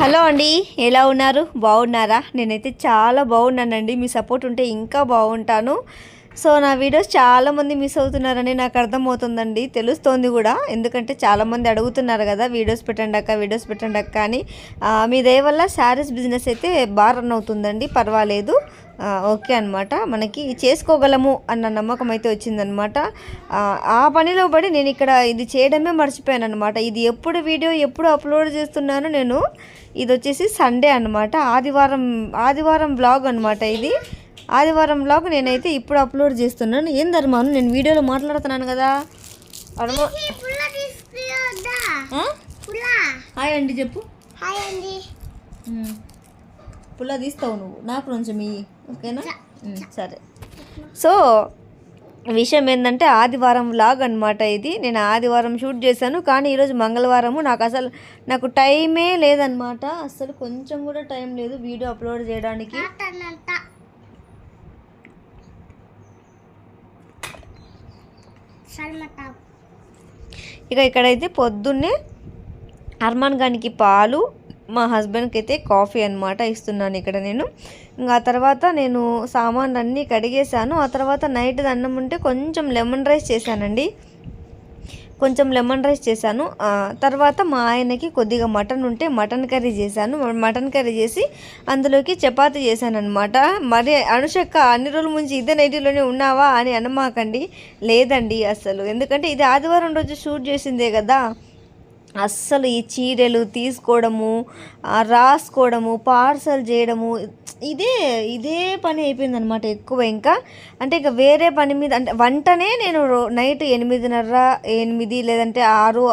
Hello అండి ఎలా ఉన్నారు? బాగున్నారా? నేనైతే చాలా బాగున్నానండి. మీ సపోర్ట్ ఉంటే ఇంకా బాగుంటాను. సో నా వీడియోస్ చాలామంది మిస్ అవుతున్నారని నాకు అర్థమవుతుందండి. తెలుస్తోంది కూడా. ఎందుకంటే చాలామంది అడుగుతున్నారు కదా వీడియోస్ పెట్టండి అక్క వీడియోస్ పెట్టండి అక్క అని. మీ దయ వల్ల శారీస్ బిజినెస్ అయితే బాగా రన్ అవుతుందండి. పర్వాలేదు. ఓకే అనమాట మనకి చేసుకోగలము అన్న నమ్మకం అయితే వచ్చిందనమాట ఆ, ఆ పనిలో పడి నేను ఇక్కడ ఇది చేయడమే మర్చిపోయాను అనమాట ఇది ఎప్పుడు వీడియో ఎప్పుడు అప్లోడ్ చేస్తున్నాను నేను ఇది వచ్చేసి సండే అనమాట ఆదివారం ఆదివారం బ్లాగ్ అనమాట ఇది. ఆదివారం బ్లాగ్ నేనైతే ఇప్పుడు అప్లోడ్ చేస్తున్నాను. ఏం ధర్మాను నేను వీడియోలో మాట్లాడుతున్నాను కదా. హాయ్ అండి చెప్పు. హాయ్ అండి. పుల్ల తీస్తావు నువ్వు. నాకు కొంచెం ఇయ్యి ఓకేనా? సరే. సో విషయం ఏంటంటే ఆదివారం వ్లాగ్ అనమాట ఇది. నేను ఆదివారం షూట్ చేశాను. కానీ ఈరోజు మంగళవారము. నాకు అసలు నాకు టైమే లేదనమాట అసలు కొంచెం కూడా టైం లేదు వీడియో అప్లోడ్ చేయడానికి. ఇక ఇక్కడైతే పొద్దున్నే అర్మాన్ గానికి పాలు మా హస్బెండ్కి అయితే కాఫీ అనమాట ఇస్తున్నాను ఇక్కడ నేను. ఇంకా ఆ తర్వాత నేను సామాన్లు అన్నీ కడిగేశాను. ఆ తర్వాత నైట్ అన్నం ఉంటే కొంచెం లెమన్ రైస్ చేశానండి. కొంచెం లెమన్ రైస్ చేశాను. తర్వాత మా ఆయనకి కొద్దిగా మటన్ ఉంటే మటన్ కర్రీ చేశాను. మటన్ కర్రీ చేసి అందులోకి చపాతీ చేశాను అనమాట మరి అనుషక్క అన్ని రోజుల ముంచి ఇదే నైటీలోనే ఉన్నావా అని అనమాకండి. లేదండి అసలు. ఎందుకంటే ఇది ఆదివారం రోజు షూట్ చేసిందే కదా. అస్సలు ఈ చీరలు తీసుకోవడము రాసుకోవడము పార్సల్ చేయడము ఇదే ఇదే పని అయిపోయిందనమాట ఎక్కువ ఇంకా. అంటే ఇంకా వేరే పని మీద అంటే వంటనే నేను నైట్ ఎనిమిదిన్నర ఎనిమిది లేదంటే ఆరు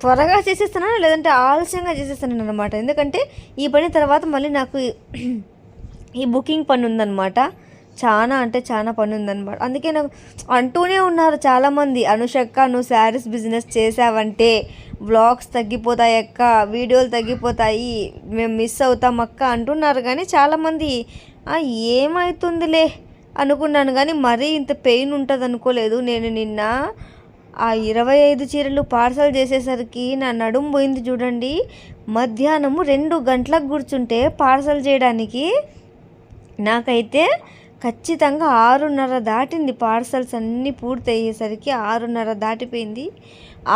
త్వరగా చేసేస్తున్నాను లేదంటే ఆలస్యంగా చేసేస్తున్నాను అనమాట ఎందుకంటే ఈ పని తర్వాత మళ్ళీ నాకు ఈ బుకింగ్ పని ఉందన్నమాట. చాలా అంటే చాలా పని ఉందన్నమాట. అందుకే నాకు అంటూనే ఉన్నారు చాలామంది అనుషక్క నువ్వు శారీస్ బిజినెస్ చేసావంటే వ్లాగ్స్ తగ్గిపోతాయి అక్క వీడియోలు తగ్గిపోతాయి మేము మిస్ అవుతాం అక్క అంటున్నారు. కానీ చాలామంది ఏమవుతుందిలే అనుకున్నాను. కానీ మరీ ఇంత పెయిన్ ఉంటుంది అనుకోలేదు నేను నిన్న ఆ ఇరవై ఐదు చీరలు పార్సల్ చేసేసరికి నా నడుము పోయింది చూడండి. మధ్యాహ్నము రెండు గంటలకు కూర్చుంటే పార్సల్ చేయడానికి నాకైతే ఖచ్చితంగా ఆరున్నర దాటింది. పార్సల్స్ అన్నీ పూర్తి అయ్యేసరికి ఆరున్నర దాటిపోయింది.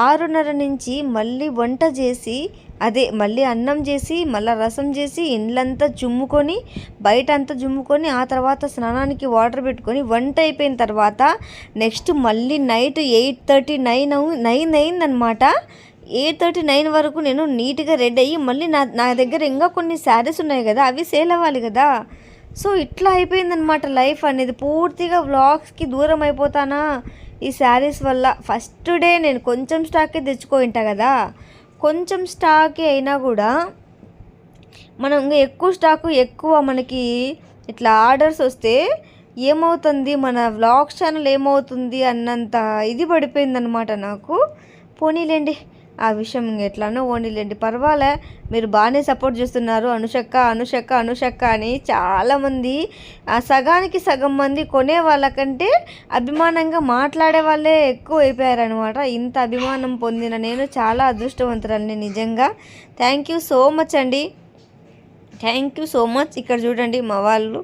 ఆరున్నర నుంచి మళ్ళీ వంట చేసి అదే మళ్ళీ అన్నం చేసి మళ్ళీ రసం చేసి ఇండ్లంతా జుమ్ముకొని బయట అంతా జుమ్ముకొని ఆ తర్వాత స్నానానికి వాటర్ పెట్టుకొని వంట అయిపోయిన తర్వాత నెక్స్ట్ మళ్ళీ night eight thirty nine nine అయిందనమాట ఎయిట్ థర్టీ నైన్ వరకు నేను నీట్గా రెడీ అయ్యి మళ్ళీ నా నా దగ్గర ఇంకా కొన్ని శారీస్ ఉన్నాయి కదా అవి సేల్ అవ్వాలి కదా. సో ఇట్లా అయిపోయిందనమాట లైఫ్ అనేది. పూర్తిగా వ్లాగ్స్కి దూరం అయిపోతానా? ఈ శారీస్ వల్ల. ఫస్ట్ డే నేను కొంచెం స్టాకే తెచ్చుకోయింటా కదా? కొంచెం స్టాకే అయినా కూడా మనం ఇంకా ఎక్కువ స్టాకు ఎక్కువ మనకి ఇట్లా ఆర్డర్స్ వస్తే ఏమవుతుంది? మన వ్లాగ్ ఛానల్ ఏమవుతుంది? అన్నంత ఇది పడిపోయిందనమాట నాకు. పోనీలేండి. ఆ విషయం ఎట్లానో ఓనీలేండి పర్వాలే మీరు బాగానే సపోర్ట్ చేస్తున్నారు. అనుషక్క అనుషక్క అనుషక్క అని చాలామంది ఆ సగానికి సగం మంది కొనే వాళ్ళకంటే అభిమానంగా మాట్లాడే వాళ్ళే ఎక్కువ అయిపోయారనమాట ఇంత అభిమానం పొందిన నేను చాలా అదృష్టవంతురాన్ని నిజంగా. థ్యాంక్ యూ సో మచ్ అండి. Thank you so much. ఇక్కడ చూడండి మా వాళ్ళు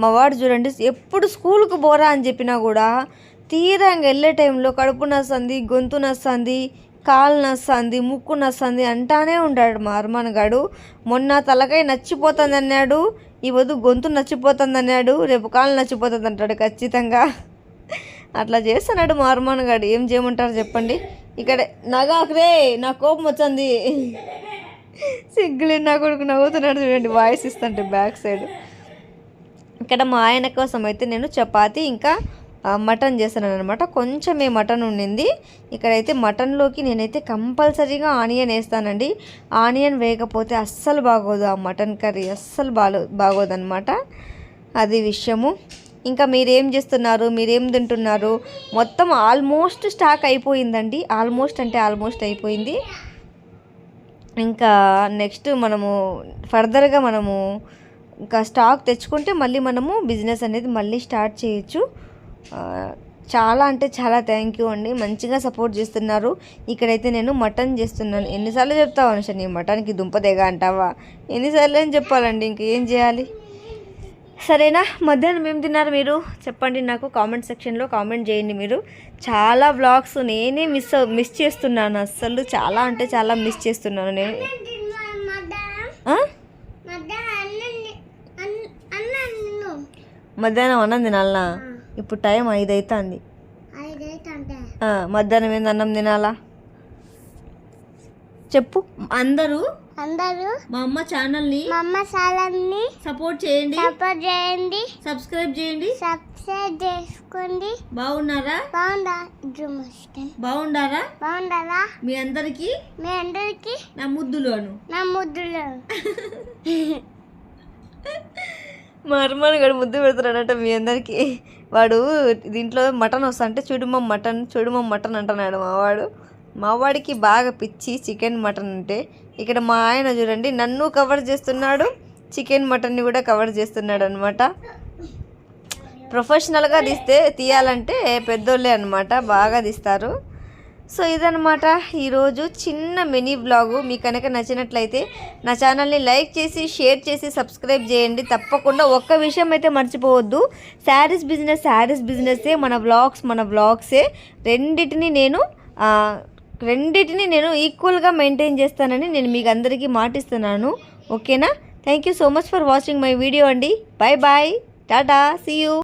మా వాడు చూడండి ఎప్పుడు స్కూల్కి పోరా అని చెప్పినా కూడా తీరంగా వెళ్ళే టైంలో కడుపు నస్తుంది గొంతు నస్తుంది కాలు నస్తుంది ముక్కు నస్తుంది అంటానే ఉంటాడు మా అర్మాన్ గాడు మొన్న తలకాయ నచ్చిపోతుంది అన్నాడు ఈ వద్దు గొంతు నచ్చిపోతుంది అన్నాడు రేపు కాలు నచ్చిపోతుంది అంటాడు ఖచ్చితంగా. అట్లా చేస్తున్నాడు మా అర్మాన్ గాడు ఏం చేయమంటారు చెప్పండి? ఇక్కడ నగాకరే నా కోపం వచ్చింది. సిగ్గులే నా కొడుకు నవ్వుతున్నాడు చూడండి వాయిస్ ఇస్తుంటే బ్యాక్ సైడ్. ఇక్కడ మా ఆయన కోసం అయితే నేను చపాతి ఇంకా మటన్ చేశాను అనమాట కొంచెమే మటన్ ఉండింది. ఇక్కడైతే మటన్లోకి నేనైతే కంపల్సరీగా ఆనియన్ వేస్తానండి. ఆనియన్ వేయకపోతే అస్సలు బాగోదు ఆ మటన్ కర్రీ. అస్సలు బాగో బాగోదనమాట అది విషయము. ఇంకా మీరేం చేస్తున్నారు? మీరేం తింటున్నారు? మొత్తం ఆల్మోస్ట్ స్టాక్ అయిపోయిందండి. ఆల్మోస్ట్ అంటే ఆల్మోస్ట్ అయిపోయింది. ఇంకా నెక్స్ట్ మనము ఫర్దర్గా మనము ఇంకా స్టాక్ తెచ్చుకుంటే మళ్ళీ మనము బిజినెస్ అనేది మళ్ళీ స్టార్ట్ చేయొచ్చు. చాలా అంటే చాలా థ్యాంక్ యూ అండి. మంచిగా సపోర్ట్ చేస్తున్నారు. ఇక్కడైతే నేను మటన్ చేస్తున్నాను. ఎన్నిసార్లు చెప్తావు అనుష నీ మటన్కి దుంపదేగా అంటావా? ఎన్నిసార్లు ఏం చెప్పాలండి ఇంక ఏం చేయాలి? సరేనా? మధ్యాహ్నం ఏం తిన్నారు మీరు? చెప్పండి నాకు కామెంట్ సెక్షన్లో కామెంట్ చేయండి మీరు. చాలా వ్లాగ్స్ నేనే మిస్ మిస్ చేస్తున్నాను. అస్సలు చాలా అంటే చాలా మిస్ చేస్తున్నాను నేను. మధ్యాహ్నం అన్నం తినాలనా? ఇప్పుడు టైం ఐదు అవుతుంది మధ్యాహ్నం ఏంది అన్నం తినాలా? చెప్పు. అందరూ? అందరూ? మా అమ్మ ఛానల్ని మా అమ్మ సాలన్ని సపోర్ట్ చేయండి. సపోర్ట్ చేయండి. సబ్స్క్రైబ్ చేయండి. సబ్స్క్రైబ్ చేసుకోండి. బాగున్నారా? వస్తుంది బాగుండారా? బాగుండాలా మీ అందరికీ? మీ అందరికి? నా ముద్దులు అను నా ముద్దులు మా అర్మాన్ గడు ముద్దు పెడుతున్నాడట మీ అందరికి. వాడు దీంట్లో మటన్ వస్తా అంటే చూడుమా మటన్ చూడుమా మటన్ అంటున్నాడు మావాడు మావాడికి బాగా పిచ్చి చికెన్ మటన్ అంటే. ఇక్కడ మా ఆయన చూడండి నన్ను కవర్ చేస్తున్నాడు చికెన్ మటన్ని కూడా కవర్ చేస్తున్నాడు అనమాట ప్రొఫెషనల్గా తీస్తే తీయాలంటే పెద్దోళ్ళే అనమాట బాగా తీస్తారు. సో ఇదనమాట ఈరోజు చిన్న మినీ బ్లాగు. మీకు కనుక నచ్చినట్లయితే నా ఛానల్ని లైక్ చేసి షేర్ చేసి సబ్స్క్రైబ్ చేయండి. తప్పకుండా ఒక్క విషయం అయితే మర్చిపోవద్దు. శారీస్ బిజినెస్ శారీస్ బిజినెస్సే మన వ్లాగ్స్ మన వ్లాగ్సే రెండిటిని నేను రెండిటిని నేను ఈక్వల్గా మెయింటైన్ చేస్తానని నేను మీకు అందరికీ మాటిస్తున్నాను. ఓకేనా? Thank you so much for watching my video అండి. Bye bye tata. See you.